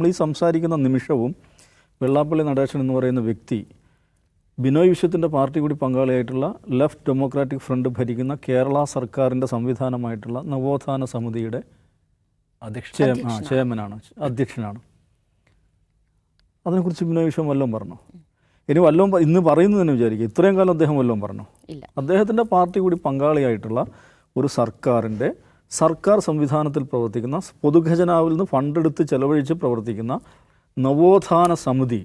നമ്മൾ ഈ സംസാരിക്കുന്ന നിമിഷവും വെള്ളാപ്പള്ളി നടേശൻ എന്ന് പറയുന്ന വ്യക്തി ബിനോയ് വിശ്വത്തിന്റെ പാർട്ടി കൂടി പങ്കാളിയായിട്ടുള്ള ലെഫ്റ്റ് ഡെമോക്രാറ്റിക് ഫ്രണ്ട് ഭരിക്കുന്ന കേരള സർക്കാരിന്റെ സംവിധാനമായിട്ടുള്ള നവോത്ഥാന സമിതിയുടെ അധ്യക്ഷൻ. ചെയർമനാണ്. അധ്യക്ഷനാണ്. അതിനെക്കുറിച്ച് ബിനോയ് വിശ്വം വല്ലതും പറഞ്ഞു? ഇനി വല്ലതും ഇന്ന് പറയുന്നതെന്ന് വിചാരിക്കുക. ഇത്രയും കാലം അദ്ദേഹം വല്ലതും പറഞ്ഞു? ഇല്ല. അദ്ദേഹത്തിന്റെ പാർട്ടി കൂടി പങ്കാളിയായിട്ടുള്ള ഒരു സർക്കാരിന്റെ സർക്കാർ സംവിധാനത്തിൽ പ്രവർത്തിക്കുന്ന പൊതുഖജനാവിൽ നിന്ന് ഫണ്ടെടുത്ത് ചെലവഴിച്ച് പ്രവർത്തിക്കുന്ന നവോത്ഥാന സമിതി.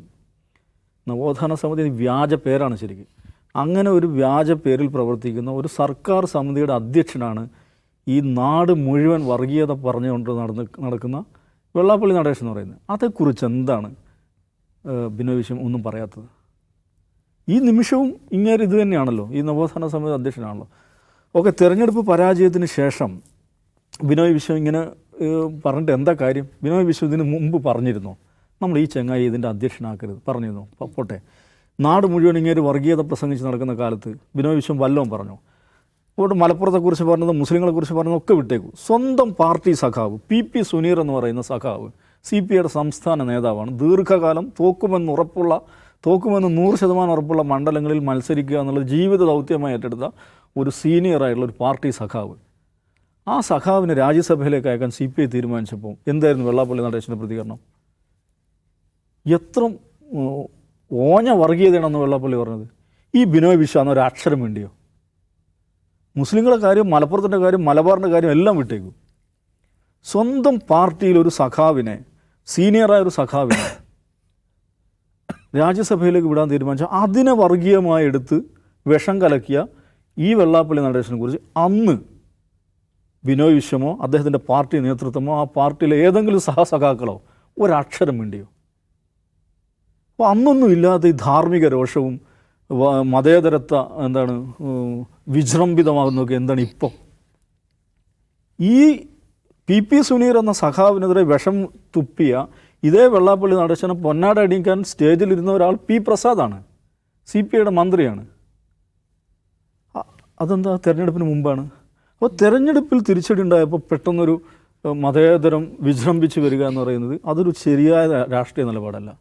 നവോത്ഥാന സമിതി വ്യാജ പേരാണ് ശരിക്കും. അങ്ങനെ ഒരു വ്യാജ പേരിൽ പ്രവർത്തിക്കുന്ന ഒരു സർക്കാർ സമിതിയുടെ അധ്യക്ഷനാണ് ഈ നാട് മുഴുവൻ വർഗീയത പറഞ്ഞുകൊണ്ട് നടന്ന് നടക്കുന്ന വെള്ളാപ്പള്ളി നടേശൻ എന്ന് പറയുന്നത്. അതേക്കുറിച്ച് എന്താണ് ഭിന്നവിഷയം ഒന്നും പറയാത്തത്? ഈ നിമിഷവും ഇങ്ങനെ ഇത് തന്നെയാണല്ലോ ഈ നവോത്ഥാന സമിതി അധ്യക്ഷനാണല്ലോ. ഓക്കെ തിരഞ്ഞെടുപ്പ് പരാജയത്തിന് ശേഷം ബിനോയ് വിശ്വം ഇങ്ങനെ പറഞ്ഞിട്ട് എന്താ കാര്യം? ബിനോയ് വിശ്വം ഇതിന് മുമ്പ് പറഞ്ഞിരുന്നു? നമ്മൾ ഈ ചെങ്ങായി ഇതിന്റെ അധ്യക്ഷനാക്കരുത് പറഞ്ഞിരുന്നു? പോട്ടെ. നാട് മുഴുവൻ ഇങ്ങനെ ഒരു വർഗീയത പ്രസംഗിച്ച് നടക്കുന്ന കാലത്ത് ബിനോയ് വിശ്വം വല്ലതും പറഞ്ഞു? അതുകൊണ്ട് മലപ്പുറത്തെക്കുറിച്ച് പറഞ്ഞത് മുസ്ലിങ്ങളെക്കുറിച്ച് പറഞ്ഞത് ഒക്കെ വിട്ടേക്കു. സ്വന്തം പാർട്ടി സഖാവ് പി പി സുനീർ എന്ന് പറയുന്ന സഖാവ് സി പി ഐയുടെ സംസ്ഥാന നേതാവാണ്. ദീർഘകാലം തോക്കുമെന്ന് ഉറപ്പുള്ള തോക്കുമെന്ന് നൂറ് ശതമാനം ഉറപ്പുള്ള മണ്ഡലങ്ങളിൽ മത്സരിക്കുക എന്നുള്ളത് ജീവിത ദൗത്യമായി ഏറ്റെടുത്ത ഒരു സീനിയറായിട്ടുള്ള ഒരു പാർട്ടി സഖാവ്. ആ സഖാവിനെ രാജ്യസഭയിലേക്ക് അയക്കാൻ സി പി ഐ തീരുമാനിച്ചപ്പോൾ എന്തായിരുന്നു വെള്ളാപ്പള്ളി നടേശന്റെ പ്രതികരണം? എത്ര ഓഞ്ഞ വർഗീയതയാണെന്ന് വെള്ളാപ്പള്ളി പറഞ്ഞത്. ഈ ബിനോയ് വിശ്വ ഒരു അക്ഷരം വേണ്ടിയോ മുസ്ലിങ്ങളുടെ കാര്യം മലപ്പുറത്തിന്റെ കാര്യം മലബാറിന്റെ കാര്യം എല്ലാം വിട്ടേക്കും. സ്വന്തം പാർട്ടിയിൽ ഒരു സഖാവിനെ സീനിയറായ ഒരു സഖാവിനെ രാജ്യസഭയിലേക്ക് വിടാൻ തീരുമാനിച്ച അതിനെ വർഗീയമായി എടുത്ത് വിഷം കലക്കിയ ഈ വെള്ളാപ്പള്ളി നടേശനെ കുറിച്ച് അന്ന് ബിനോയ് വിശ്വമോ അദ്ദേഹത്തിന്റെ പാർട്ടി നേതൃത്വമോ ആ പാർട്ടിയിലെ ഏതെങ്കിലും സഹസഖാക്കളോ ഒരക്ഷരം വേണ്ടിയോ അപ്പോൾ അന്നൊന്നും ഇല്ലാത്ത ഈ ധാർമ്മിക രോഷവും മതേതരത്വ എന്താണ് വിജൃംഭിതമാകുന്നതൊക്കെ എന്താണ് ഇപ്പോൾ ഈ പി പി സുനീർ എന്ന സഖാവിനെതിരെ വിഷം തുപ്പിയ ഇതേ വെള്ളാപ്പള്ളി നടശന പൊന്നാട അടിക്കാൻ സ്റ്റേജിലിരുന്ന ഒരാൾ പി പ്രസാദാണ് സി പി ഐയുടെ മന്ത്രിയാണ്. അതെന്താ തിരഞ്ഞെടുപ്പിന് മുമ്പാണ്? അപ്പോൾ തെരഞ്ഞെടുപ്പിൽ തിരിച്ചടി ഉണ്ടായപ്പോൾ പെട്ടെന്നൊരു മതേതരം വിജൃംഭിച്ച് വരിക എന്ന് പറയുന്നത് അതൊരു ശരിയായ രാഷ്ട്രീയ നിലപാടല്ല.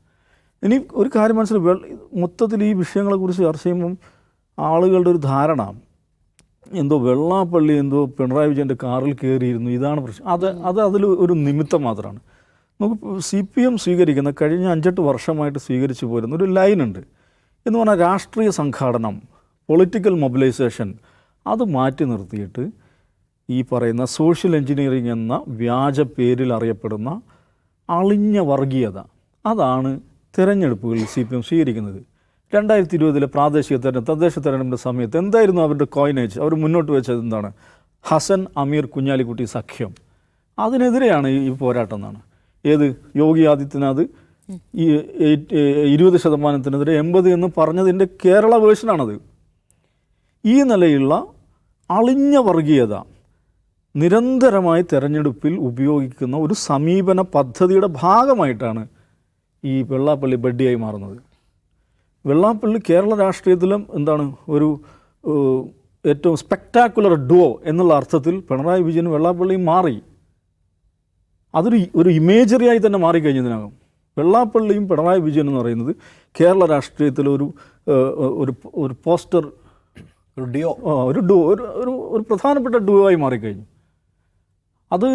ഇനി ഒരു കാര്യം മനസ്സിലായി. മൊത്തത്തിൽ ഈ വിഷയങ്ങളെക്കുറിച്ച് ചർച്ച ചെയ്യുമ്പം ആളുകളുടെ ഒരു ധാരണ എന്തോ വെള്ളാപ്പള്ളി എന്തോ പിണറായി വിജയന്റെ കാറിൽ കയറിയിരുന്നു ഇതാണ് പ്രശ്നം. അത് അത് അതിൽ ഒരു നിമിത്തം മാത്രമാണ്. നമുക്ക് സി പി എം സ്വീകരിക്കുന്ന കഴിഞ്ഞ അഞ്ചെട്ട് വർഷമായിട്ട് സ്വീകരിച്ചു പോരുന്ന ഒരു ലൈനുണ്ട്. എന്ന് പറഞ്ഞാൽ രാഷ്ട്രീയ സംഘാടനം പൊളിറ്റിക്കൽ മൊബിലൈസേഷൻ അത് മാറ്റി നിർത്തിയിട്ട് ഈ പറയുന്ന സോഷ്യൽ എഞ്ചിനീയറിംഗ് എന്ന വ്യാജ പേരിൽ അറിയപ്പെടുന്ന അളിഞ്ഞ വർഗീയത. അതാണ് തിരഞ്ഞെടുപ്പുകളിൽ സി പി എം സ്വീകരിക്കുന്നത്. രണ്ടായിരത്തി ഇരുപതിലെ പ്രാദേശിക തെരഞ്ഞെടുപ്പ് തദ്ദേശ തെരഞ്ഞെടുപ്പിന്റെ സമയത്ത് എന്തായിരുന്നു അവരുടെ കോയിനേജ് അവർ മുന്നോട്ട് വെച്ചത് എന്താണ്? ഹസൻ അമീർ കുഞ്ഞാലിക്കുട്ടി സഖ്യം. അതിനെതിരെയാണ് ഈ പോരാട്ടം എന്നാണ്. ഏത്? യോഗി ആദിത്യനാഥ്. ഈ ഇരുപത് ശതമാനത്തിനെതിരെ എൺപത് എന്ന് പറഞ്ഞതിന്റെ കേരള വേർഷനാണത് ഈ നിലയുള്ള അളിഞ്ഞ വർഗീയത നിരന്തരമായി തെരഞ്ഞെടുപ്പിൽ ഉപയോഗിക്കുന്ന ഒരു സമീപന പദ്ധതിയുടെ ഭാഗമായിട്ടാണ് ഈ വെള്ളാപ്പള്ളി ബഡ്ഡിയായി മാറുന്നത്. വെള്ളാപ്പള്ളി കേരള രാഷ്ട്രീയത്തിലും എന്താണ് ഒരു ഏറ്റവും സ്പെക്ടാക്കുലർ ഡുവോ എന്നുള്ള അർത്ഥത്തിൽ പിണറായി വിജയൻ വെള്ളാപ്പള്ളി മാറി. അതൊരു ഒരു ഇമേജറിയായി തന്നെ മാറിക്കഴിഞ്ഞതിനകം. വെള്ളാപ്പള്ളിയും പിണറായി വിജയൻ എന്ന് പറയുന്നത് കേരള രാഷ്ട്രീയത്തിലെ ഒരു ഒരു ഒരു പോസ്റ്റർ ഒരു ഡിയോ ഒരു ഡോ ഒരു ഒരു പ്രധാനപ്പെട്ട ഡോ ആയി മാറിക്കഴിഞ്ഞു. അത്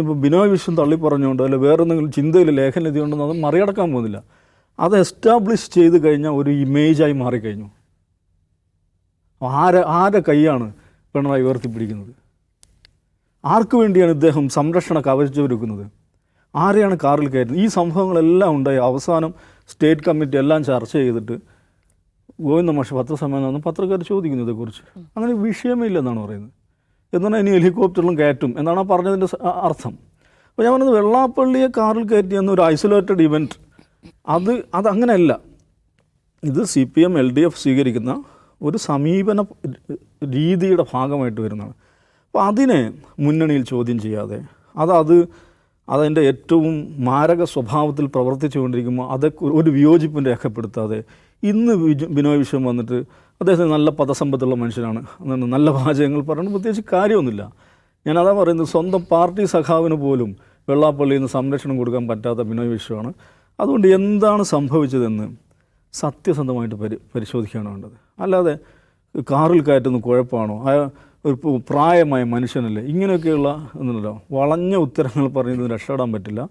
ഇപ്പോൾ ബിനോയ് വിശ്വം തള്ളി പറഞ്ഞുകൊണ്ട് അല്ലെ വേറെ എന്തെങ്കിലും ചിന്തയിൽ ലേഖനതി ഉണ്ടെന്ന് അത് മറികടക്കാൻ പോകുന്നില്ല. അത് എസ്റ്റാബ്ലിഷ് ചെയ്ത് കഴിഞ്ഞ ഒരു ഇമേജായി മാറിക്കഴിഞ്ഞു. ആരെ ആരെ കൈയാണ് പിണറായി ഉയർത്തിപ്പിടിക്കുന്നത്? ആർക്ക് വേണ്ടിയാണ് ഇദ്ദേഹം സംരക്ഷണ കവചമൊരുക്കുന്നത് ആരെയാണ് കാറിൽ കയറ്റുന്നത്? ഈ സംഭവങ്ങളെല്ലാം ഉണ്ടായി. അവസാനം സ്റ്റേറ്റ് കമ്മിറ്റി എല്ലാം ചർച്ച ചെയ്തിട്ട് ഗോവിന്ദ മാഷ് പത്രസമ്മേളനം പത്രക്കാർ ചോദിക്കുന്നു ഇതേക്കുറിച്ച്. അങ്ങനെ വിഷയമേ ഇല്ലെന്നാണ് പറയുന്നത്. എന്നാൽ ഇനി ഹെലികോപ്റ്ററിലും കയറ്റും എന്നാണ് പറഞ്ഞതിന്റെ അർത്ഥം. അപ്പോൾ ഞാൻ പറഞ്ഞത് വെള്ളാപ്പള്ളിയെ കാറിൽ കയറ്റി എന്നൊരു ഐസൊലേറ്റഡ് ഇവന്റ് അത് അതങ്ങനെയല്ല ഇത് C P M L D F സ്വീകരിക്കുന്ന ഒരു സമീപന രീതിയുടെ ഭാഗമായിട്ട് വരുന്നതാണ്. അപ്പോൾ അതിനെ മുന്നണിയിൽ ചോദ്യം ചെയ്യാതെ അത് അത് അതിന്റെ ഏറ്റവും മാരക സ്വഭാവത്തിൽ പ്രവർത്തിച്ചുകൊണ്ടിരിക്കുമ്പോൾ അതൊക്കെ ഒരു വിയോജിപ്പും രേഖപ്പെടുത്താതെ ഇന്ന് ബിനോയ് വിശ്വം വന്നിട്ട് അദ്ദേഹത്തിന് നല്ല പദസമ്പത്തുള്ള മനുഷ്യനാണ്. നല്ല വാചകങ്ങൾ പറയുന്നത് പ്രത്യേകിച്ച് കാര്യമൊന്നുമില്ല. ഞാൻ അതാ പറയുന്നത് സ്വന്തം പാർട്ടി സഖാവിന് പോലും വെള്ളാപ്പള്ളിയിൽ നിന്ന് സംരക്ഷണം കൊടുക്കാൻ പറ്റാത്ത ബിനോയ് വിശ്വമാണ്. അതുകൊണ്ട് എന്താണ് സംഭവിച്ചതെന്ന് സത്യസന്ധമായിട്ട് പരി പരിശോധിക്കുകയാണ് വേണ്ടത്. അല്ലാതെ കാറിൽ കയറ്റുന്ന കുഴപ്പമാണോ? ആ ഒരു പ്രായമായ മനുഷ്യനല്ലേ? ഇങ്ങനെയൊക്കെയുള്ള എന്നുണ്ടല്ലോ വളഞ്ഞ ഉത്തരങ്ങൾ പറയുന്നത് രക്ഷപ്പെടാൻ പറ്റില്ല.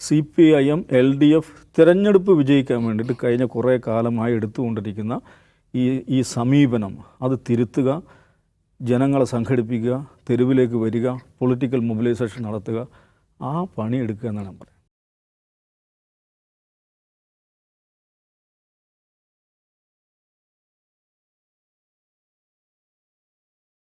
C P I M L D F തിരഞ്ഞെടുപ്പ് വിജയിക്കാൻ വേണ്ടിയിട്ട് കഴിഞ്ഞ കുറേ കാലമായി എടുത്തുകൊണ്ടിരിക്കുന്ന ഈ ഈ സമീപനം. അത് തിരുത്തുക ജനങ്ങളെ സംഘടിപ്പിക്കുക തെരുവിലേക്ക് വരിക പൊളിറ്റിക്കൽ മൊബിലൈസേഷൻ നടത്തുക. ആ പണിയെടുക്കുക എന്നാണ് പറയുന്നത്.